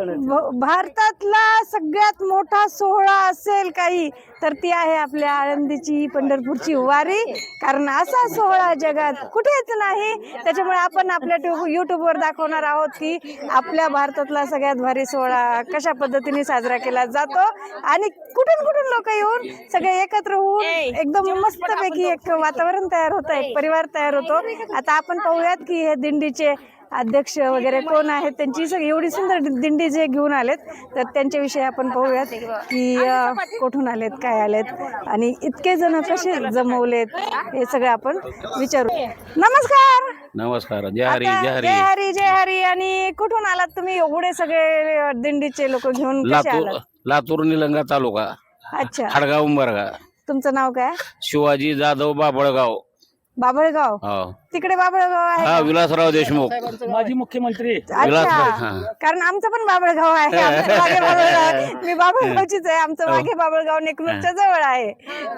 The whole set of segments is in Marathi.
भारतातला सगळ्यात मोठा सोहळा असेल काही तर ती आहे आपल्या आळंदीची पंढरपूरची वारी. कारण असा सोहळा जगात कुठेच नाही. त्याच्यामुळे आपण आपल्या ट्यूब यूट्यूबवर दाखवणार आहोत की आपल्या भारतातला सगळ्यात भारी सोहळा कशा पद्धतीने साजरा केला जातो. आणि कुठून कुठून लोक येऊन सगळे एकत्र होऊन एकदम मस्तपैकी एक वातावरण तयार होतं एक परिवार तयार होतो. आता आपण पाहूयात की हे दिंडीचे अध्यक्ष वगैरे कोण आहेत त्यांची सगळी एवढी सुंदर दिंडी जे घेऊन आलेत तर त्यांच्याविषयी आपण पाहूयात की कुठून आलेत काय आलेत आणि इतके जण कसे जमवलेत हे सगळं आपण विचारू. नमस्कार! नमस्कार जय हरी जय जय हरी. हरी जय हरी आणि कुठून आलात तुम्ही? एवढे सगळे दिंडीचे लोक घेऊन कसे लातूर आलात? लातूर निलंगा तालुका अच्छा. खडगाव उंबरगा. तुमचं नाव काय? शिवाजी जाधव बाबळगाव. बाभळगाव. हो. तिकडे बाभळगाव आहे हा विलासराव देशमुख. माजी मुख्यमंत्री. अच्छा. हा. कारण आमचं पण बाबळगाव आहे. आमचं मागे बाबळगाव आहे. मी बाबळगावचीच आहे. आमचं मागे बाबळगाव नेकनूरच्या जवळ आहे.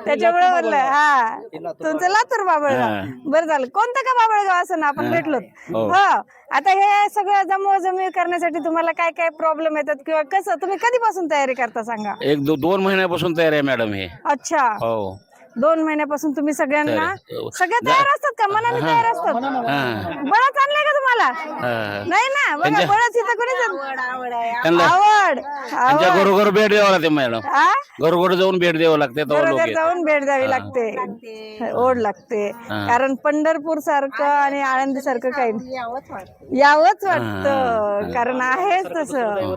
त्याच्यामुळे म्हणलं हा. तुमचं लातूर बाबळगाव बरं झालं. कोणतं का बाबळगाव असं ना आपण भेटलो हो. हो. आता हे सगळं जमव जमी करण्यासाठी तुम्हाला काय काय प्रॉब्लेम येतात किंवा कसं? तुम्ही कधीपासून तयारी करता सांगा? एक दो, दोन महिन्यापासून तयार आहे मॅडम हे. अच्छा. हो. दोन महिन्यापासून तुम्ही सगळ्यांना. सगळे तयार असतात का? मनाने तयार असतात? हा. बळच आणलंय का तुम्हाला. नाही ना? बघा बळच इथं त्यांना आवड घरोघर भेट द्यावं लागते मॅडम. घरोघर जाऊन भेट द्यावं लागते. जाऊन भेट द्यावी लागते. ओढ लागते. कारण पंढरपूर सारखं आणि आळंदी सारखं काही नाही. यावंच वाटतं. कारण आहेच तसं.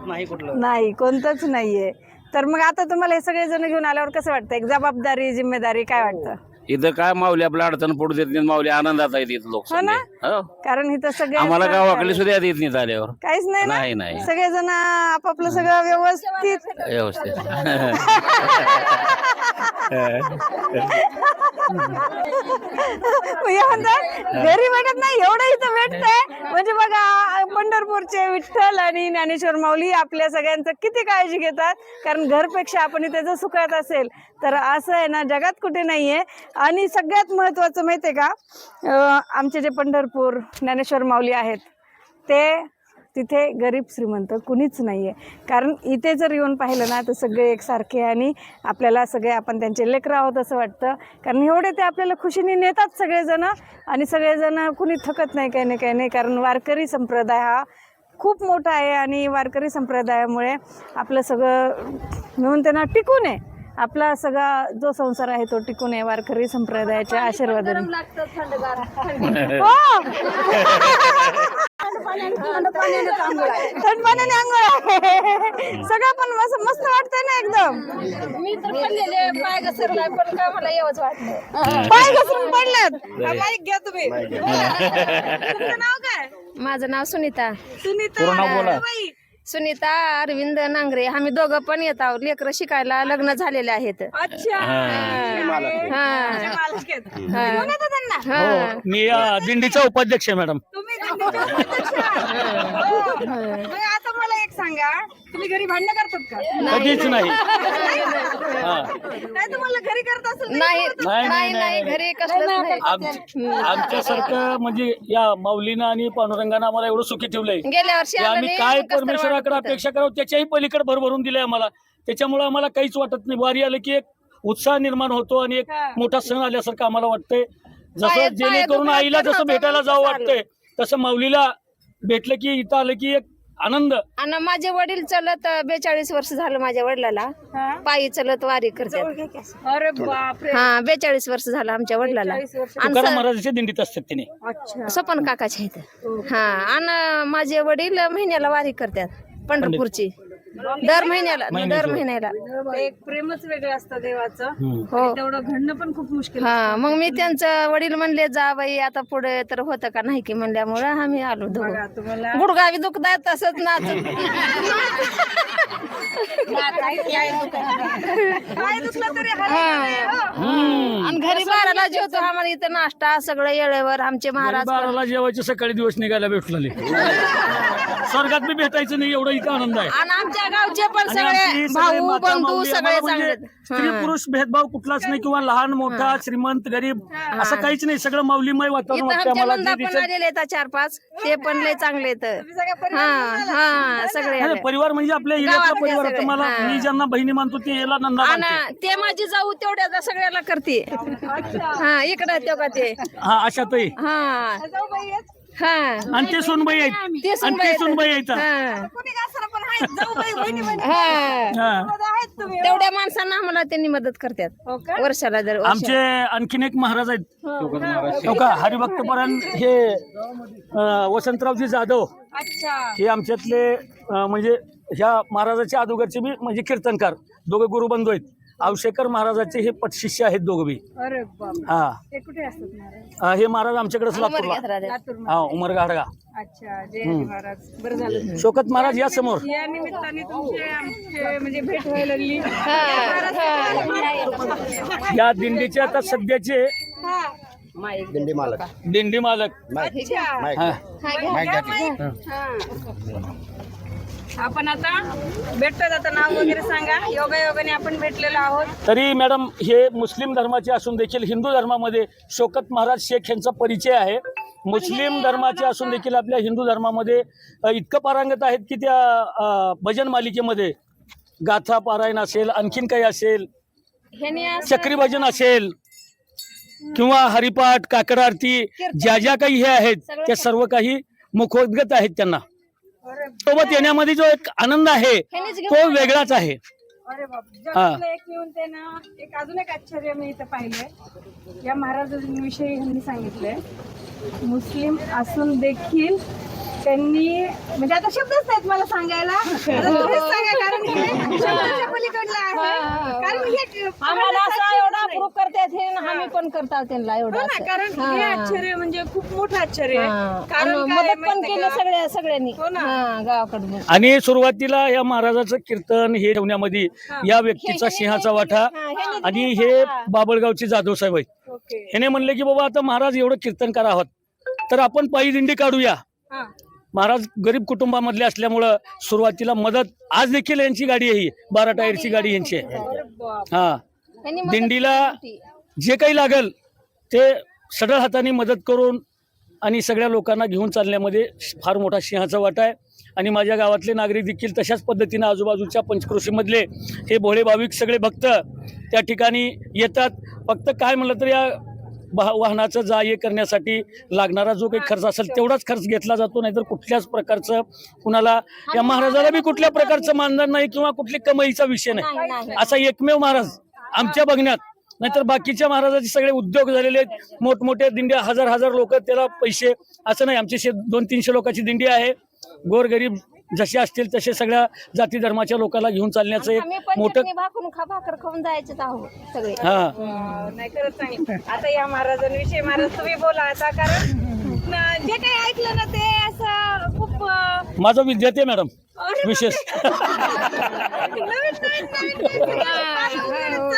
नाही कोणतंच नाहीये. तर मग आता तुम्हाला हे सगळे जण घेऊन आल्यावर कसं वाटतं? एक जबाबदारी जिम्मेदारी काय वाटतं? इथं काय माऊली आपल्या अडचण पडू देत नाही माऊली आनंदात आहेत इथं लोक हो ना? सगळे. हो. कारण इथं सगळे आम्हाला गावाकडे सुद्धा येत नाही आल्यावर. काहीच नाही ना? नाही नाही. सगळे जण आपापलं सगळं व्यवस्थित. व्यवस्थित. घरी भेटत नाही एवढं इथं भेटतंय. म्हणजे बघा पंढरपूरचे विठ्ठल आणि ज्ञानेश्वर माऊली आपल्या सगळ्यांचं किती काळजी घेतात. कारण घरपेक्षा आपण इथे जर सुखात असेल तर असं आहे ना जगात कुठे नाहीये. आणि सगळ्यात महत्वाचं आहे का? आमचे जे पंढरपूर ज्ञानेश्वर माऊली आहेत ते तिथे गरीब श्रीमंत कुणीच नाही आहे कारण इथे जर येऊन पाहिलं ना तर सगळे एकसारखे आणि आपल्याला सगळे आपण त्यांचे लेकरं आहोत असं वाटतं. कारण एवढे ते आपल्याला खुशीने नेतात सगळेजण आणि सगळेजण कुणी थकत नाही काही नाही काही नाही. कारण वारकरी संप्रदाय हा खूप मोठा आहे आणि वारकरी संप्रदायामुळे आपलं सगळं मिळून त्यांना टिकून आहे. आपला सगळा जो संसार आहे तो टिकून आहे वारकरी संप्रदायाच्या आशीर्वादाने. हो! थंड पाण्याने आंघोळ आहे. सगळं पण मस्त मस्त वाटतंय ना एकदम. मी तर पडलेले पाय घसरलाय पण काय मला येवच वाटलं. पाय घसरून पडल्यात माईक घ्या तुम्ही. तुमचं नाव काय? माझं नाव सुनीता. सुनीता. बाई. सुनीता अरविंद नांगरे आम्ही दोघं पण येत आहोत. लेकरं शिकायला लग्न झालेले आहेत. हा. येतं त्यांना? हा. मी अ, दिंडीचा उपाध्यक्ष आहे मॅडम. तुम्ही एक सांगा तुम्ही घरी भांडणं करतात का? कधीच नाही. नाही तुम्हाला घरी करत असेल नाही नाही, नाही नाही घरी कसलंच नाही आम- आमच्यासारखं म्हणजे या माऊलीनं आणि पांडुरंगानं आम्हाला एवढं सुखी ठेवलंय. गेल्या वर्षी की आम्ही काय कसं परमेश्वराकडे वाटत. अपेक्षा करावं त्याच्याही पलीकडे भरभरून दिलंय आम्हाला. त्याच्यामुळे आम्हाला काहीच वाटत नाही. वारी आलं की एक उत्साह निर्माण होतो आणि एक मोठा सण आल्यासारखं आम्हाला वाटतंय. जसं जेणेकरून आईला जसं भेटायला जावं. वाटतंय तसं माऊलीला भेटलं की इथं आलं की एक आनंद? आणि माझे वडील चलत बेचाळीस वर्ष झालं माझ्या वडिलाला. पायी चलत वारी करतात. अरे बापरे. हा बेचाळीस वर्ष झालं आमच्या वडिलाला. आणि तुकाराम महाराजांच्या दिंडीत असतात तिने. अच्छा. सपन काकाच्या इथं. हा आणि माझे वडील महिन्याला वारी करतात पंढरपूरची. दर महिन्याला दर महिन्याला. एक प्रेमच वेगळं असतं देवाचं. हो. तेवढं घडणं पण खूप मुश्किल हा मग मी त्यांचं वडील म्हणले जा बाई आता पुढे तर होतं का नाही की? म्हणल्यामुळं आम्ही आलो दोघं. तुम्हाला गुडगावी दुखदाय तसंच नाच हा. हो. आणि घरी बाराला जेवतो. आम्हाला इथं नाश्ता सगळं येळेवर आमचे महाराज बाराला जेवायचे सकाळी दिवस निघायला भेटलेले. स्वर्गात बी भेटायचं नाही एवढा इथं आनंद आहे. आणि आमच्या गावचे पण सगळे भाऊ बंधू सगळे आम्हाला म्हणजे चांगले स्त्री पुरुष भेदभाव कुठलाच नाही किंवा लहान मोठा श्रीमंत गरीब असं काहीच नाही. सगळं माऊलीमय वातावरण इथं वाटतं आमच्या आम्हाला. नंदा जे पण दिसेल- आलेले आहेत चार पाच. ते पण लय चांगले आहेत. हा हा सगळे नाही. परिवार म्हणजे आपल्या एरियातला मी ज्यांना बहिणी मानतो ते याला नंदा मानते. आणि ते माझी जाऊ तेवढ्या सगळ्याला करते. हा इकडं ते का ते. हा अशा ताई हा. जाऊ बाई आहेत. हा. आणि ते सोनबाई आहेत. ते आणि सुनबाई ते सोनबाई आहेत. हा. कोणी असणार पण आहेत? जाऊ बाई बहिणी बहिणी. हा. हा. मध्ये आहेत तुम्ही तेवढ्या माणसांना आम्हाला त्यांनी मदत करतात. हो का? वर्षाला जर आमचे आणखीन एक महाराज आहेत. हो का? हरिभक्तपरायण हे अं, वसंतरावजी जाधव. अच्छा. हे आमच्यातले अं, म्हणजे ह्या महाराजाच्या अगोदरचे बी म्हणजे कीर्तनकार दोघे गुरुबंधू आहेत. आवशेकर महाराजाचे हे पटशिष्य आहेत दोघं बी. अरे बाप हा. ते कुठे असतात महाराज? अं, हे महाराज आमच्याकडेच लातूरला. लातूर हा उमर गाडगा अच्छा जय हरी महाराज. बरं झालं. शोकत महाराज या समोर. या निमित्ताने तुमचे आमचे म्हणजे भेट व्हायला लागली. या दिंडीचे आता सध्याचे हा. दिंडी मालक. दिंडी मालक. अच्छा. हा. आपण आता भेटतो आता नाव वगैरे सांगा. योगा योगाने आपण भेटलेलो आहोत. तरी मॅडम हे मुस्लिम धर्माचे असून देखील हिंदू धर्मामध्ये शोकत महाराज शेख यांचा परिचय आहे. मुस्लिम धर्माचे असून देखील आपल्या हिंदू धर्मामध्ये इतकं पारंगत आहेत की त्या भजन मालिकेमध्ये गाथा पारायण असेल आणखीन काही असेल चक्री भजन असेल किंवा हरिपाठ काकड आरती ज्या ज्या काही हे आहेत त्या सर्व काही मुखोद्गत आहेत त्यांना. सोबत येण्यामध्ये जो एक आनंद आहे तो वेगळाच आहे. अरे हा. जगातलं एक येऊन ते ना एक अजून एक आश्चर्य मी इथं पाहिलंय. या महाराजांविषयी ह्यांनी सांगितलंय. मुस्लिम असून देखील त्यांनी म्हणजे आता शब्दच नाहीत मला सांगायला. कारण हे पलीकडलं आहे. कारण हे करतात हे आणि आम्ही पण करतात त्यांना हो एवढं ना, असं. कारण हा. हे आश्चर्य म्हणजे खूप मोठं आश्चर्य हा. आहे कारण आणि काय मदत पण माहितीये केली का? सगळ्या सगळ्यांनी. हो ना. हा, गावाकडून. आणि सुरुवातीला या महाराजाचं कीर्तन हे ठेवण्यामध्ये या व्यक्तीचा सिंहाचा वाटा आणि हे बाबळगावचे जाधव साहेब आहेत. ओके. ह्याने म्हणले की बाबा आता महाराज एवढं कीर्तनकार आहोत तर आपण पायी दिंडी काढूया. हा. महाराज गरीब कुटुंबामधले असल्यामुळं सुरुवातीला मदत आज देखील यांची गाडी आहे ही बारा टायरची गाडी यांची आहे. अरे बाप. हा. त्यांनी मदत दिंडीला केली. जे काही लागल ते सडळ हाताने मदत करून आणि सगळ्या लोकांना घेऊन चालण्यामध्ये फार मोठा सिंहाचा वाटा आहे. आणि माझ्या गावातले नागरिक देखील तशाच पद्धतीनं आजूबाजूच्या पंचक्रोशीमधले हे भोळे भाविक सगळे भक्त त्या ठिकाणी येतात. फक्त काय म्हणलं तर या वाह- वाहनाचं जा ये करण्यासाठी लागणारा जो काही खर्च असेल तेवढाच खर्च घेतला जातो नाहीतर कुठल्याच प्रकारचं कुणाला या महाराजाला बी कुठल्या प्रकारचं मानधन नाही किंवा कुठली कमाईचा विषय नाही. असा एकमेव महाराज आमच्या बघण्यात. नाहीतर बाकीच्या महाराजाचे सगळे उद्योग झालेले आहेत. मोठमोठ्या दिंड्या हजार हजार लोक त्याला पैसे असं नाही आमची शे दोन तीनशे लोकांची दिंडी आहे. गोरगरीब जसे असतील तसे सगळ्या जाती धर्माच्या लोकांना घेऊन चालण्याचं एक मोठं भाकर खाऊन जायचेच आहोत सगळे. हा. नाही खरंच चांगलं आता या महाराजांविषयी महाराज तुम्ही बोला आता कारण जे काही ऐकलं ना ते असं खूप माझा विद्यार्थी आहे मॅडम. विशेष.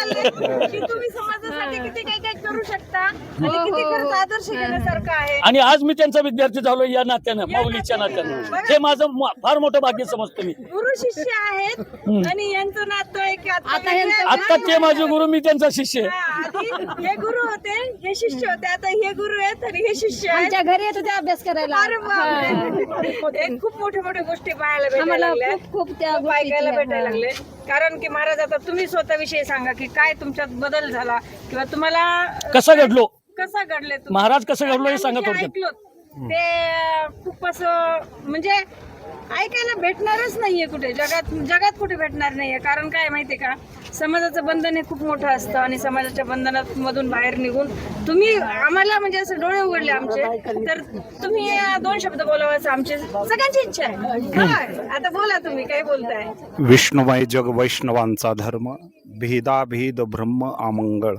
चाललंय. की तुम्ही समाजासाठी किती काय काय करू शकता? आणि किती खरंच आदर्श घेण्यासारखं आहे? आणि आज मी त्यांचा विद्यार्थी झालो या नात्यानं माऊलीच्या नात्यानं. हे माझं म- फार मोठं भाग्य समजतो मी. गुरु शिष्य आहेत आणि यांचं नातं आहे की आता ते माझे गुरु मी त्यांचा शिष्य आहे. हा, आधी हे गुरु होते हे शिष्य होते. आता हे गुरु आहेत आणि हे शिष्य आहेत. आमच्या घरी येत होते अभ्यास करायला. अरे बापरे. हे. खूप मोठ्या मोठ्या गोष्टी पाहायला भेटायला आम्हाला लागल्या खूप खूप त्या खूप ऐकायला भेटायला लागले. कारण की महाराज आता तुम्ही स्वतःविषयी सांगा की काय तुमच्यात बदल झाला किंवा तुम्हाला कसं घडलो? कसा घडले तुम्ही? महाराज कसं घडलो हे सांगा जे थोडक्यात. ऐकलं ते खूप असं म्हणजे ऐकायला भेटणारच नाहीये कुठे. जगात जगात कुठे भेटणार नाहीये? कारण काय माहितीये का? समाजाचं बंधन हे खूप मोठं असतं आणि समाजाच्या बंधनात मधून बाहेर निघून तुम्ही आम्हाला म्हणजे असं डोळे उघडले आमचे. तर तुम्ही अं, दोन शब्द बोलावं असं आमची सगळ्यांची इच्छा आहे. आता बोला तुम्ही काय बोलताय? विष्णुमय जग वैष्णवांचा धर्म. भेदाभेद ब्रह्म आमंगळ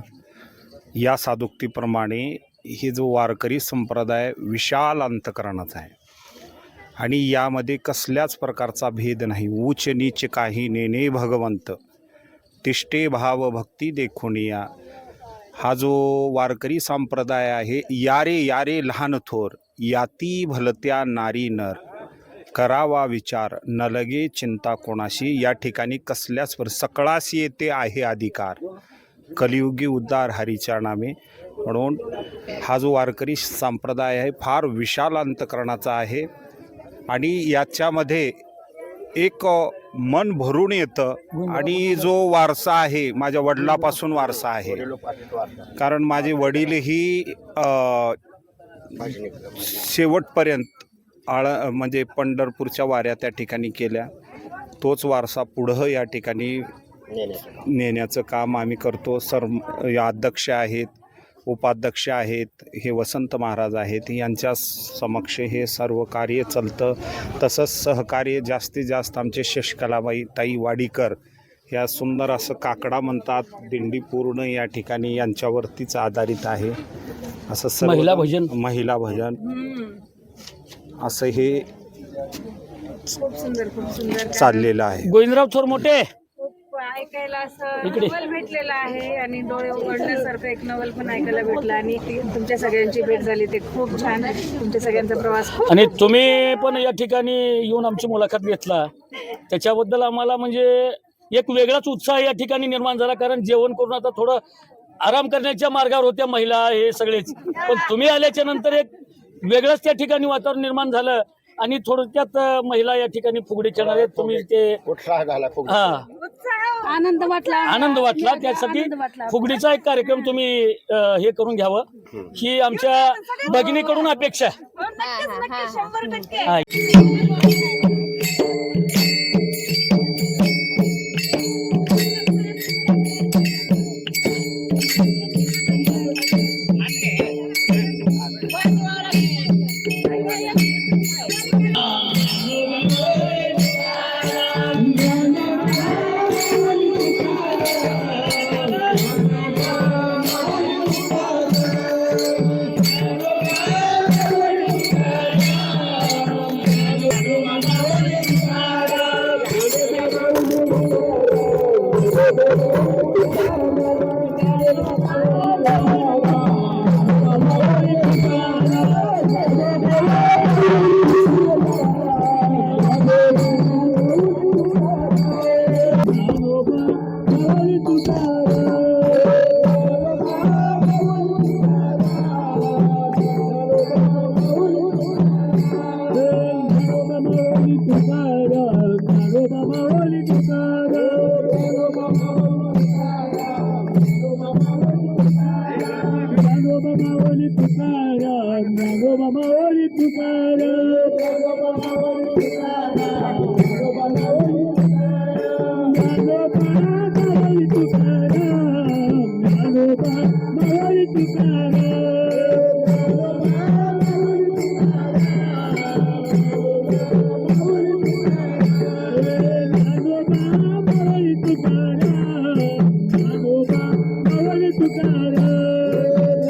या साधुक्तीप्रमाणे हे जो वारकरी संप्रदाय विशाल अंतकरणाचा आहे. आणि यामध्ये कसल्याच प्रकारचा भेद नाही. उच नीच काही नेणे भगवंत. तिष्ठे भाव भक्ती देखुनिया हा जो वारकरी संप्रदाय आहे यारे यारे लहान थोर. याती भलत्या नारी नर. करावा विचार. न लगे चिंता कोणाशी? या ठिकाणी कसल्याच पर सकळास येते आहे अधिकार. कलियुगी उद्धार हरीच्या नामे. म्हणून हा जो वारकरी संप्रदाय आहे फार विशाल अंतकरणाचा आहे. आणि याच्यामध्ये एक मन भरून येतं. आणि जो वारसा आहे माझ्या वडिलापासून वारसा आहे. कारण माझे वडीलही शेवटपर्यंत आळ म्हणजे पंढरपूरच्या वाऱ्या त्या ठिकाणी केल्या. तोच वारसा पुढं या ठिकाणी नेण्याचं काम आम्ही करतो. सर या अध्यक्ष आहेत उपाध्यक्ष आहेत हे वसंत महाराज आहेत यांच्या समक्ष हे सर्व कार्य चालतं. तसंच सहकार्य जास्तीत जास्त आमचे शशकलाबाई ताई वाडीकर ह्या सुंदर असं काकडा म्हणतात दिंडी पूर्ण या ठिकाणी यांच्यावरतीच आधारित आहे. असं महिला भजन. महिला भजन. असं हे खूप सुंदर खूप सुंदर. चाललेलं आहे. गोविंदराव थोर मोठे. ऐकायला असं. नवल भेटलेलं आहे आणि डोळे उघडल्यासारखं एक नवल पण ऐकायला भेटलं आणि तुमच्या सगळ्यांची भेट झाली ते खूप छान. तुमच्या सगळ्यांचा प्रवास आणि तुम्ही पण या ठिकाणी येऊन आमची मुलाखत घेतला. त्याच्याबद्दल आम्हाला म्हणजे एक वेगळाच उत्साह या ठिकाणी निर्माण झाला कारण जेवण करून आता थोडं आराम करण्याच्या मार्गावर होत्या महिला हे सगळेच. पण तुम्ही आल्याच्यानंतर एक वेगळंच त्या ठिकाणी वातावरण निर्माण झालं आणि थोडक्यात महिला या ठिकाणी फुगडी खेळणार आहेत. तुम्ही ते हा. आनंद वाटला. आनंद वाटला. त्यासाठी फुगडीचा एक कार्यक्रम तुम्ही हे करून घ्यावं. ही आमच्या भगिनीकडून अपेक्षा आहे. हो, नक्कीच,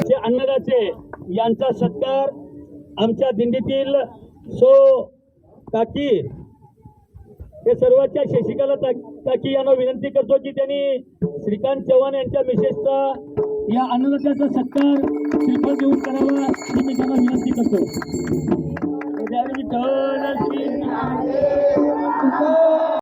जे अन्नदाते यांचा सत्कार आमच्या दिंडीतील सो काकी हे सर्वांच्या शशिकला काकी यांना विनंती करतो की त्यांनी श्रीकांत चव्हाण यांच्या मिसेसचा या अन्नदात्याचा सत्कार श्रीफळ देऊन करावा ही मी त्यांना विनंती करतो.